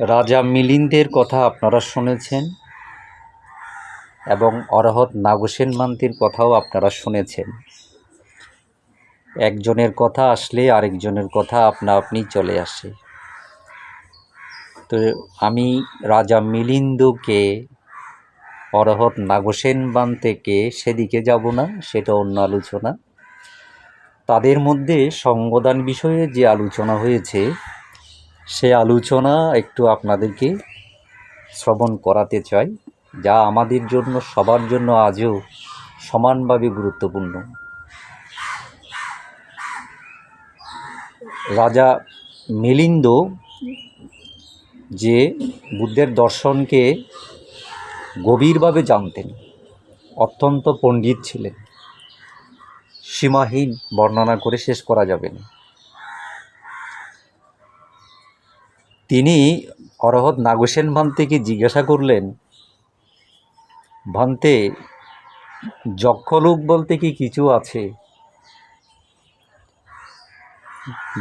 রাজা মিলিন্দের কথা আপনারা শুনেছেন এবং অরহত নাগসেন মান্তির কথাও আপনারা শুনেছেন। একজনের কথা আসলে আরেকজনের কথা আপনা আপনি চলে আসে। তো আমি রাজা মিলিন্দকে, অরহত নাগসেন বান থেকে সেদিকে যাব না, সেটা অন্য আলোচনা। তাদের মধ্যে সঙ্গদান বিষয়ে যে আলোচনা হয়েছে সে আলোচনা একটু আপনাদেরকে শ্রবণ করাতে চাই, যা আমাদের জন্য, সবার জন্য আজও সমানভাবে গুরুত্বপূর্ণ। রাজা মিলিন্দ যে বুদ্ধের দর্শনকে গভীরভাবে জানতেন, অত্যন্ত পণ্ডিত ছিলেন। সীমাহীন বর্ণনা করে শেষ করা যাবে না। তিনি অরহত নাগসেন ভান্তেকে জিজ্ঞাসা করলেন, ভান্তে, যক্ষলোক বলতে কি কিছু আছে?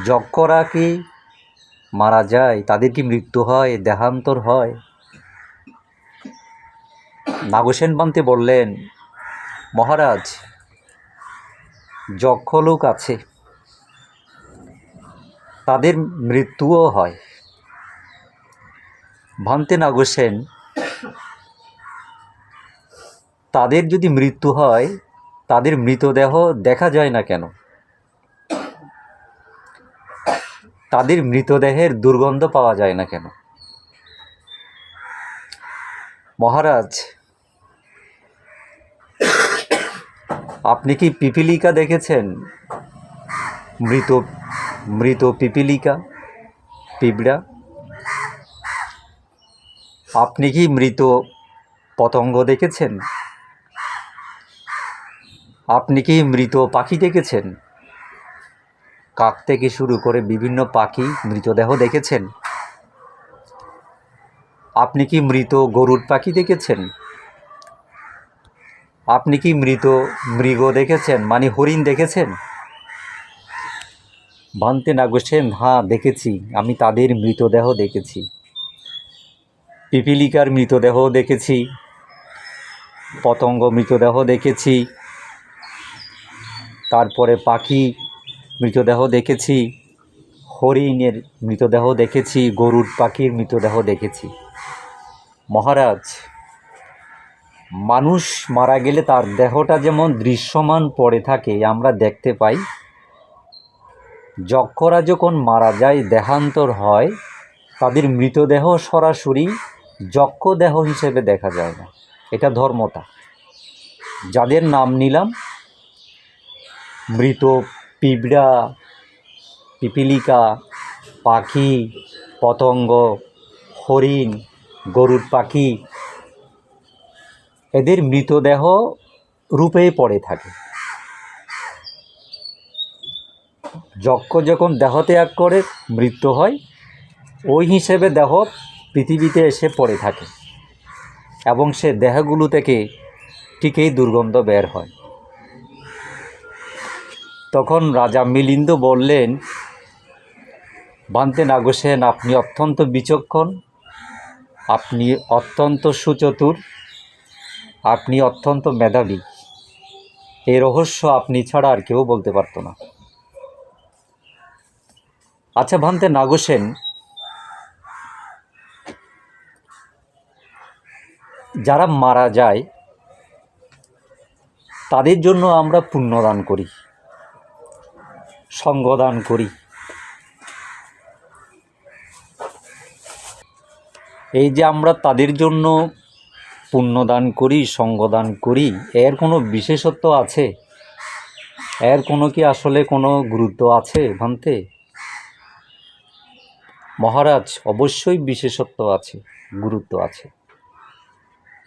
যক্ষরা কি মারা যায়, তাদের কি মৃত্যু হয়, দেহান্তর হয়? নাগসেন পান্তে বললেন, মহারাজ, যক্ষলোক আছে, তাদের মৃত্যুও হয়। ভান্তে নাগসেন তাদের যদি মৃত্যু হয়, তাদের মৃতদেহ দেখা যায় না কেন? তাদের মৃতদেহের দুর্গন্ধ পাওয়া যায় না কেন? মহারাজ, আপনি কি পিপিলিকা দেখেছেন? মৃত মৃত পিপিলিকা, পিঁপড়া? আপনি কি মৃত পতঙ্গ দেখেছেন? আপনি কি মৃত পাখি দেখেছেন? কাক থেকে শুরু করে বিভিন্ন পাখি মৃতদেহ দেখেছেন? আপনি কি মৃত গরুর পাখি দেখেছেন? আপনি কি মৃত মৃগ দেখেছেন? মানে হরিণ দেখেছেন? ভান্তে নাগসেন হ্যাঁ দেখেছি। আমি তাদের মৃতদেহ দেখেছি। পিপিলিকার মৃতদেহ দেখেছি, পতঙ্গ মৃতদেহ দেখেছি, তারপরে পাখি মৃতদেহ দেখেছি, হরিণের মৃতদেহ দেখেছি, গরুর পাখির মৃতদেহ দেখেছি। মহারাজ, মানুষ মারা গেলে তার দেহটা যেমন দৃশ্যমান পড়ে থাকে, আমরা দেখতে পাই, যক্ষরা যখন মারা যায়, দেহান্তর হয়, তাদের মৃতদেহ সরাসরি যক্ষ দেহ হিসেবে দেখা যায় না। এটা ধর্মতা যাদের নাম নিলাম, মৃত, পিঁপড়া, পিপিলিকা, পাখি, পতঙ্গ, হরিণ, গরুর পাখি, এদের মৃতদেহ রূপে পড়ে থাকে। যক্ষ যখন দেহ ত্যাগ করে, মৃত্যু হয়, ওই হিসেবে দেহ পৃথিবীতে এসে পড়ে থাকে এবং সে দেহগুলো থেকে ঠিকই দুর্গন্ধ বের হয়। তখন রাজা মিলিন্দ বললেন বান্তে নাগসেন, আপনি অত্যন্ত বিচক্ষণ, আপনি অত্যন্ত সুচতুর, আপনি অত্যন্ত মেধাবী। এই রহস্য আপনি ছাড়া আর কেউ বলতে পারতো না। আচ্ছা ভান্তে নাগসেন যারা মারা যায়, তাদের জন্য আমরা পুণ্যদান করি, সঙ্গদান করি। এই যে আমরা তাদের জন্য পুণ্যদান করি, সঙ্গদান করি, এর কোনো বিশেষত্ব আছে? এর কোনো কি আসলে কোনো গুরুত্ব আছে ভান্তে? মহারাজ, অবশ্যই বিশেষত্ব আছে, গুরুত্ব আছে।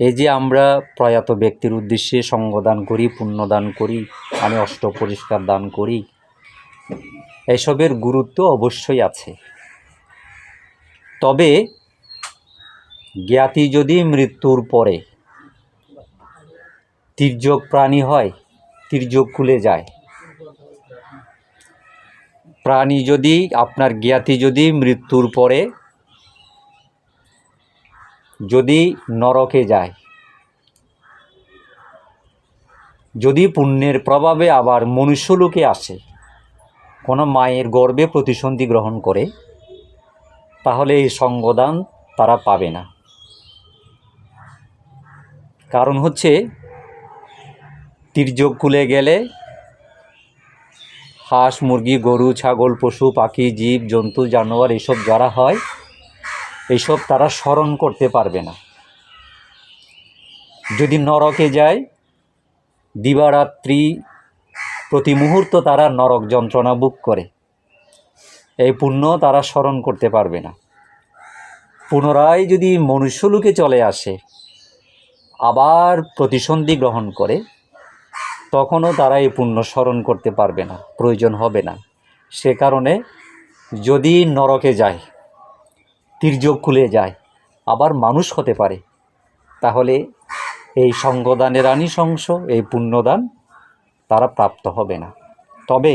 এই যে আমরা প্রয়াত ব্যক্তির উদ্দেশ্যে সঙ্গদান করি, পুণ্যদান করি, আমি অষ্ট পরিষ্কার দান করি, এসবের গুরুত্ব অবশ্যই আছে। তবে জ্ঞাতি যদি মৃত্যুর পরে তির্যক প্রাণী হয়, তির্যক খুলে যায়। প্রাণী যদি, আপনার জ্ঞাতি যদি মৃত্যুর পরে যদি নরকে যায়। যদি পুণ্যের প্রভাবে আবার মনুষ্যলোকে আসে, কোনো মায়ের গর্বে প্রতিসন্ধি গ্রহণ করে, তাহলে এই সঙ্গদান তারা পাবে না। কারণ হচ্ছে, তির্যক কুলে গেলে হাঁস, মুরগি, গরু, ছাগল, পশু, পাখি, জীব, জন্তু, জানোয়ার, এসব যারা হয় এইসব তারা স্মরণ করতে পারবে না। যদি নরকে যায়, দিবারাত্রি প্রতি মুহূর্ত তারা নরক যন্ত্রণা বুক করে। এই পুণ্য তারা স্মরণ করতে পারবে না। পুনরায় যদি মনুষ্যলোকে চলে আসে, আবার প্রতিসন্ধি গ্রহণ করে, তখনও তারা এই পুণ্য স্মরণ করতে পারবে না, প্রয়োজন হবে না। সে কারণে যদি নরকে যায় তির্যক খুলে যায়, আবার মানুষ হতে পারে। তাহলে এই সঙ্গদানের আনিশংস এই পুণ্যদান তারা প্রাপ্ত হবে না। তবে